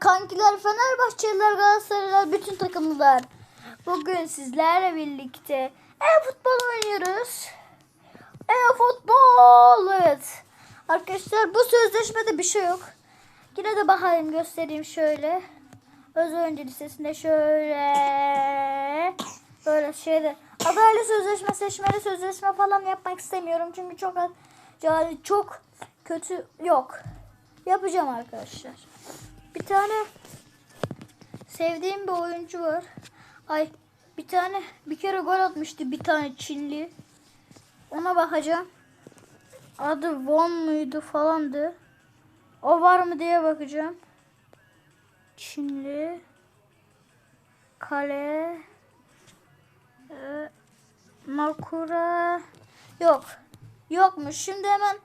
kankiler, Fenerbahçeliler, Galatasaraylılar, bütün takımlılar. Bugün sizlerle birlikte e-futbol oynuyoruz. E-futbol, evet. Arkadaşlar bu sözleşmede bir şey yok. Yine de bakayım göstereyim şöyle. Öz oyuncu listesinde şöyle böyle şeyde adaylı sözleşme, seçmeli sözleşme falan yapmak istemiyorum çünkü çok yani çok kötü yok. Yapacağım arkadaşlar. Bir tane sevdiğim bir oyuncu var. Ay bir tane bir kere gol atmıştı bir tane Çinli. Ona bakacağım. Adı Von muydu falandı. O var mı diye bakacağım. Çinli. Kale. Ee, Makura. Yok. Yokmuş. Şimdi hemen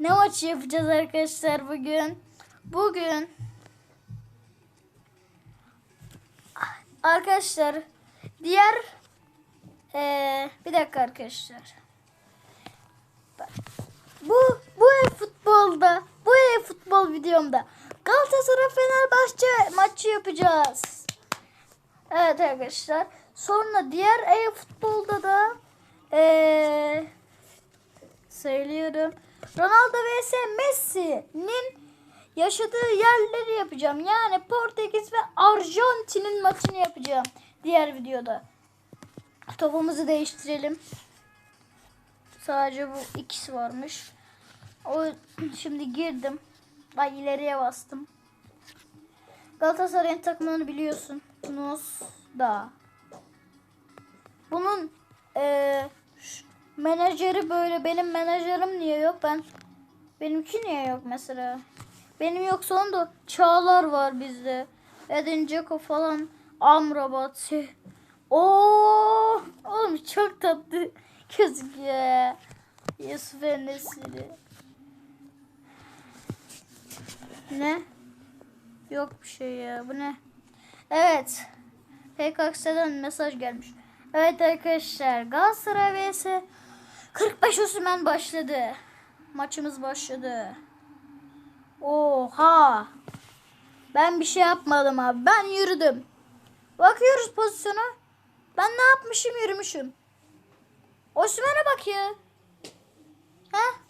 ne maçı yapacağız arkadaşlar bugün? Bugün arkadaşlar diğer ee, bir dakika arkadaşlar. Bu bu e futbolda bu e futbol videomda Galatasaray Fenerbahçe maçı yapacağız. Evet arkadaşlar. Sonra diğer e futbolda da ee, söylüyorum. Ronaldo vs Messi'nin yaşadığı yerleri yapacağım. Yani Portekiz ve Arjantin'in maçını yapacağım. Diğer videoda. Topumuzu değiştirelim. Sadece bu ikisi varmış. O şimdi girdim. Ay ileriye bastım. Galatasaray'ın takımını biliyorsun. Nus. Bunun ş- menajeri böyle. Benim menajerim niye yok? Ben benimki niye yok mesela? Benim yok sonunda Çağlar var bizde. Edin Dzeko falan. Amrabat. Oo, oğlum çok tatlı gözüküyor. Yusuf Enesiri. Ne? Yok bir şey ya. Bu ne? Evet. PKX'den mesaj gelmiş. Evet arkadaşlar. Galatasaray vs 45 Osman başladı. Maçımız başladı. Oha. Ben bir şey yapmadım abi. Ben yürüdüm. Bakıyoruz pozisyona. Ben ne yapmışım yürümüşüm. Osman'a bak ya. Ha?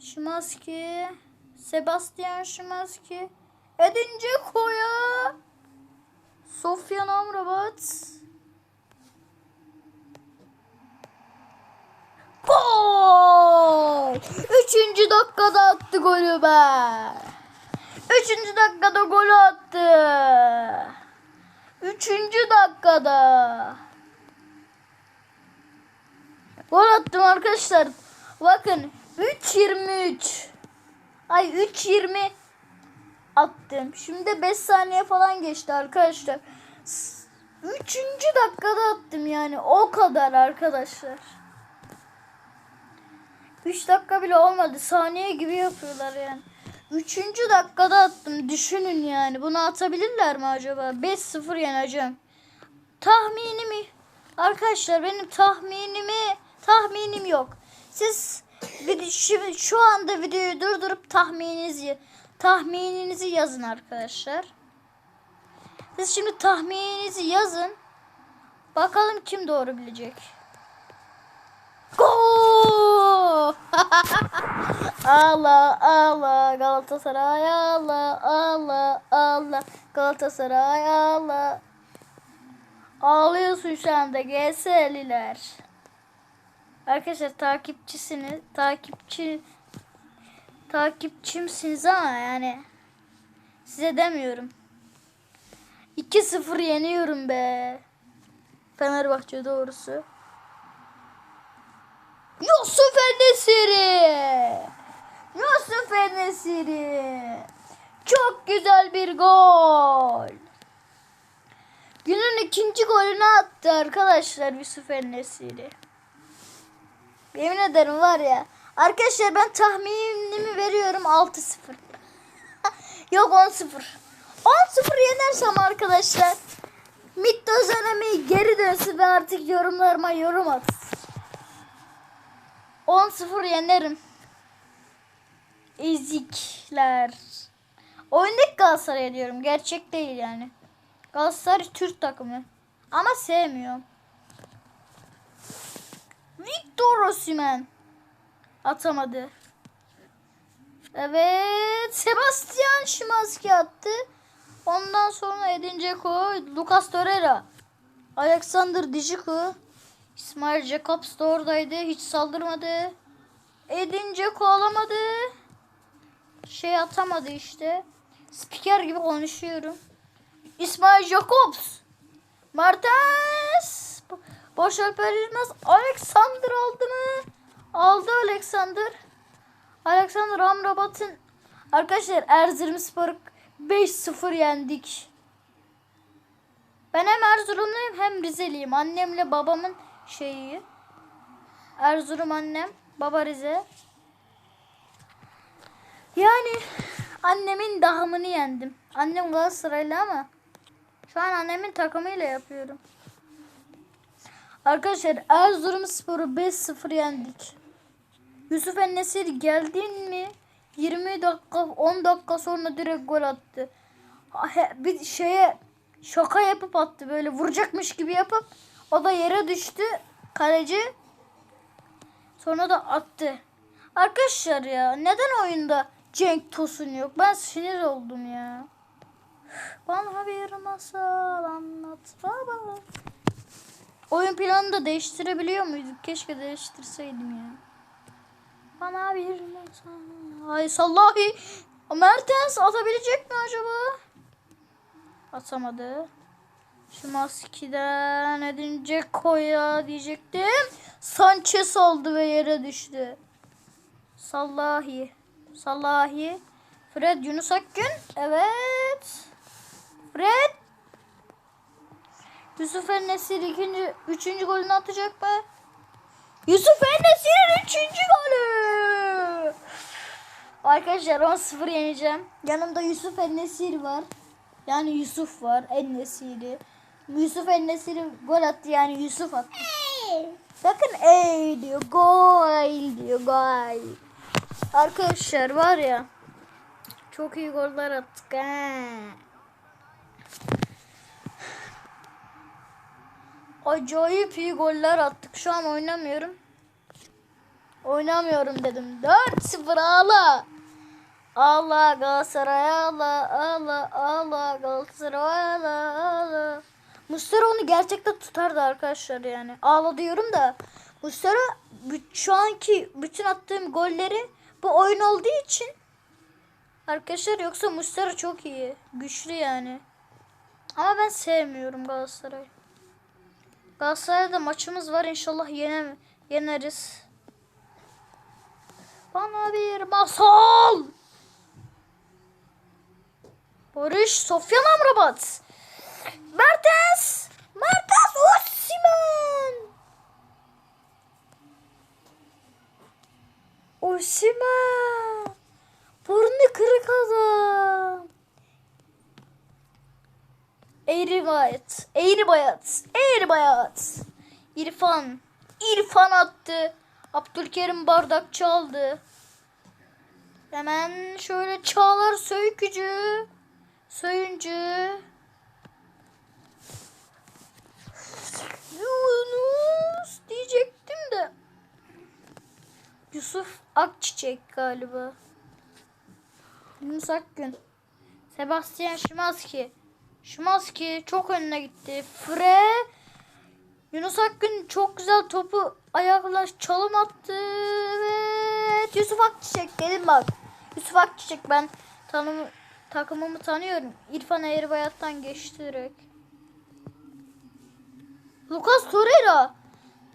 Şimanski. Sebastian Şimanski. Edin Dzeko'ya. Sofyan Amrabat. Gol! Üçüncü dakikada attı golü be. Üçüncü dakikada golü attı. Üçüncü dakikada. Gol attım arkadaşlar. Bakın 3.23. Ay 3.20 attım. Şimdi 5 saniye falan geçti arkadaşlar. Üçüncü dakikada attım yani. O kadar arkadaşlar. 3 dakika bile olmadı. Saniye gibi yapıyorlar yani. Üçüncü dakikada attım. Düşünün yani. Bunu atabilirler mi acaba? 5-0 yeneceğim. Tahminimi arkadaşlar benim tahminimi tahminim yok. Siz şu, şu anda videoyu durdurup tahmininizi tahmininizi yazın arkadaşlar. Siz şimdi tahmininizi yazın. Bakalım kim doğru bilecek. Gol! Allah Allah Galatasaray Allah Allah Allah Galatasaray Allah Ağlıyorsun şu anda GS'liler. Arkadaşlar takipçisiniz, takipçi takipçimsiniz ama yani size demiyorum. 2-0 yeniyorum be. Fenerbahçe doğrusu. Yusuf Enesiri. Yusuf Enesiri. Çok güzel bir gol. Günün ikinci golünü attı arkadaşlar Yusuf Enesiri. Yemin ederim var ya. Arkadaşlar ben tahminimi veriyorum 6-0. Yok 10-0. 10-0 yenersem arkadaşlar Mittoz Önemi geri dönsün ve artık yorumlarıma yorum atsın. 10-0 yenerim. Ezikler. Oyundaki Galatasaray diyorum. Gerçek değil yani. Galatasaray Türk takımı. Ama sevmiyorum. Victor Osimhen. Atamadı. Evet. Sebastian Szymanski attı. Ondan sonra Edin Dzeko, Lucas Torreira, Alexander Dijiko, İsmail Jacobs da oradaydı. Hiç saldırmadı. Edin Dzeko. Şey atamadı işte. Spiker gibi konuşuyorum. İsmail Jacobs. Martens. Bo- Boş Alper Yılmaz. Alexander aldı mı? Aldı Alexander. Alexander Amrabat'ın arkadaşlar Erzurumspor'u 5-0 yendik. Ben hem Erzurumluyum hem Rizeliyim. Annemle babamın şeyi. Erzurum annem, baba Rize. Yani annemin dahımını yendim. Annem Galatasaraylı ama şu an annemin takımıyla yapıyorum. Arkadaşlar Erzurumspor'u 5-0 yendik. Yusuf Ennesir geldin mi? 20 dakika 10 dakika sonra direkt gol attı. Bir şeye şaka yapıp attı böyle vuracakmış gibi yapıp o da yere düştü kaleci sonra da attı. Arkadaşlar ya neden oyunda Cenk Tosun yok? Ben sinir oldum ya. Bana bir masal anlat baba. Oyun planını da değiştirebiliyor muyduk? Keşke değiştirseydim ya. Bana bir masal. Ay sallahi. Mertens atabilecek mi acaba? Atamadı. Şu maskiden edince koya diyecektim. Sanchez oldu ve yere düştü. Sallahi. Sallahi. Fred Yunus Akgün. Evet. Fred. Yusuf Enesir ikinci, üçüncü golünü atacak mı? Yusuf Enesir'in üçüncü golü. Arkadaşlar 10-0 yeneceğim. Yanımda Yusuf Enesir var. Yani Yusuf var. Enesir'i. Yusuf Enesir'i gol attı yani Yusuf attı. Bakın ey diyor. Gol diyor. Gol. Arkadaşlar var ya. Çok iyi goller attık ha. Acayip iyi goller attık. Şu an oynamıyorum. Oynamıyorum dedim. 4-0 ağla. Ağla Galatasaray ağla ağla ağla Galatasaray ağla ağla. Mustera onu gerçekten tutardı arkadaşlar yani. Ağla diyorum da Mustera şu anki bütün attığım golleri bu oyun olduğu için arkadaşlar yoksa Mustera çok iyi. Güçlü yani. Ama ben sevmiyorum Galatasaray. Galatasaray'da maçımız var inşallah yenem yeneriz. Bana bir masal. Barış Sofyan Amrabat. Mertens. Mertens Osimhen. Osimhen. Burnu kırık adam. Eğri bayat. Eğri bayat. Eğri bayat. İrfan. İrfan attı. Abdülkerim bardak çaldı. Hemen şöyle Çağlar Söykücü. Söyüncü. Yunus diyecektim de. Yusuf Akçiçek galiba. Yunus Akgün. Sebastian Szymanski. Szymanski çok önüne gitti. Fre. Yunus Akgün çok güzel topu ayakla çalım attı. Evet. Yusuf Akçiçek dedim bak. Yusuf Akçiçek ben tanımı, takımımı tanıyorum. İrfan Eğribayat'tan geçti direkt. Lucas Torreira.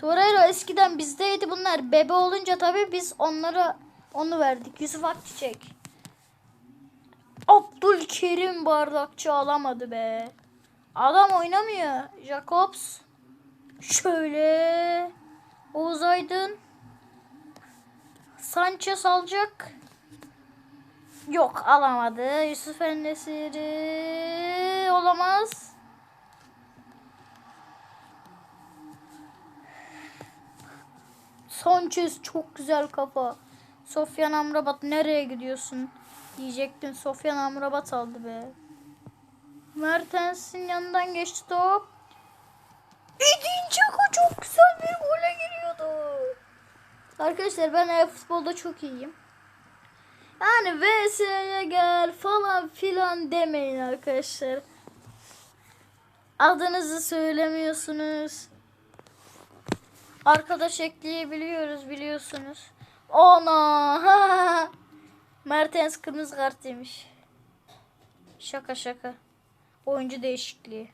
Torreira eskiden bizdeydi bunlar. Bebe olunca tabii biz onlara onu verdik. Yusuf Akçiçek. Abdülkerim bardakçı alamadı be. Adam oynamıyor. Jacobs. Şöyle. Oğuz Aydın. Sanchez alacak. Yok alamadı. Yusuf Ennesiri olamaz. Sanchez çok güzel kafa. Sofyan Amrabat nereye gidiyorsun? Diyecektim Sofyan Amrabat aldı be. Mertens'in yanından geçti top. Edin Dzeko çok güzel bir gole giriyordu. Arkadaşlar ben e-futbolda çok iyiyim. Yani VS'ye gel falan filan demeyin arkadaşlar. Adınızı söylemiyorsunuz. Arkadaş ekleyebiliyoruz biliyorsunuz. Ona. Mertens kırmızı kart yemiş. Şaka şaka. Oyuncu değişikliği.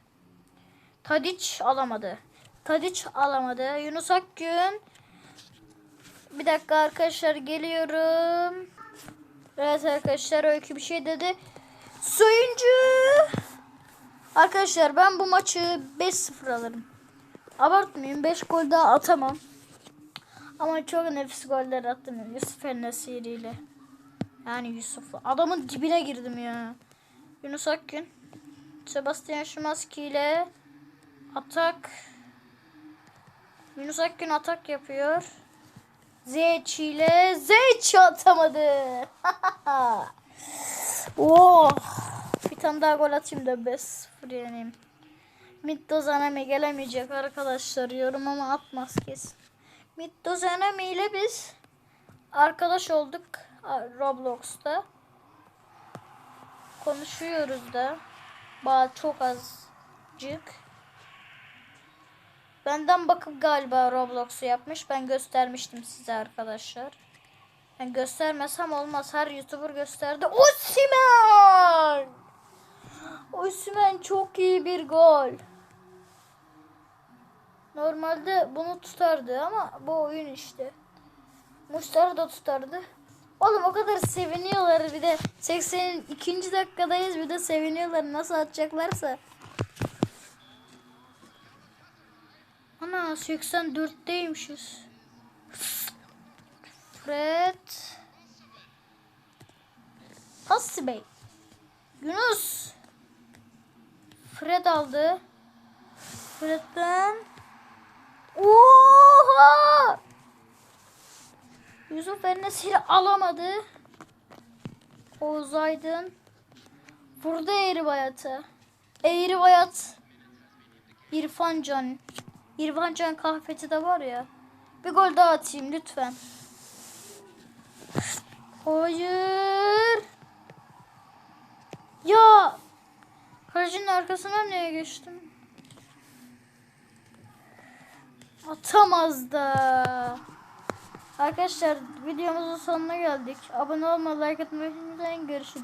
Tadiç alamadı. Tadiç alamadı. Yunus Akgün. Bir dakika arkadaşlar geliyorum. Evet arkadaşlar öykü bir şey dedi. Soyuncu. Arkadaşlar ben bu maçı 5-0 alırım. Abartmayayım 5 gol daha atamam. Ama çok nefis goller attım Yusuf El-Nesiri ile. Yani Yusuf'la. Adamın dibine girdim ya. Yunus Akgün. Sebastian Szymanski ile atak. Yunus Akgün atak yapıyor. Zeyç ile Zeyç atamadı. oh. Bir tane daha gol atayım da 5-0 yeneyim. Middo Zanemi gelemeyecek arkadaşlar yorum ama atmaz kesin. Middo Zanemi ile biz arkadaş olduk Roblox'ta. Konuşuyoruz da. Ba çok azıcık. Benden bakıp galiba Roblox'u yapmış. Ben göstermiştim size arkadaşlar. Ben göstermesem olmaz. Her YouTuber gösterdi. Osimhen! Osimhen çok iyi bir gol. Normalde bunu tutardı ama bu oyun işte. Muşları da tutardı. Oğlum o kadar seviniyorlar bir de 82. dakikadayız bir de seviniyorlar nasıl atacaklarsa. Ana 84'teymişiz. Fred. Hassi Bey. Yunus. Fred aldı. Fred'den. Oha! Yusuf Enes'i alamadı. Oğuz Aydın. Burada Eğri Bayat'ı. Eğri Bayat. İrfan Can. İrfan Can kahveci de var ya. Bir gol daha atayım lütfen. Hayır. Ya. Kalecinin arkasına niye geçtim? Atamaz da. Arkadaşlar videomuzun sonuna geldik. Abone olmayı, like atmayı unutmayın. Görüşürüz.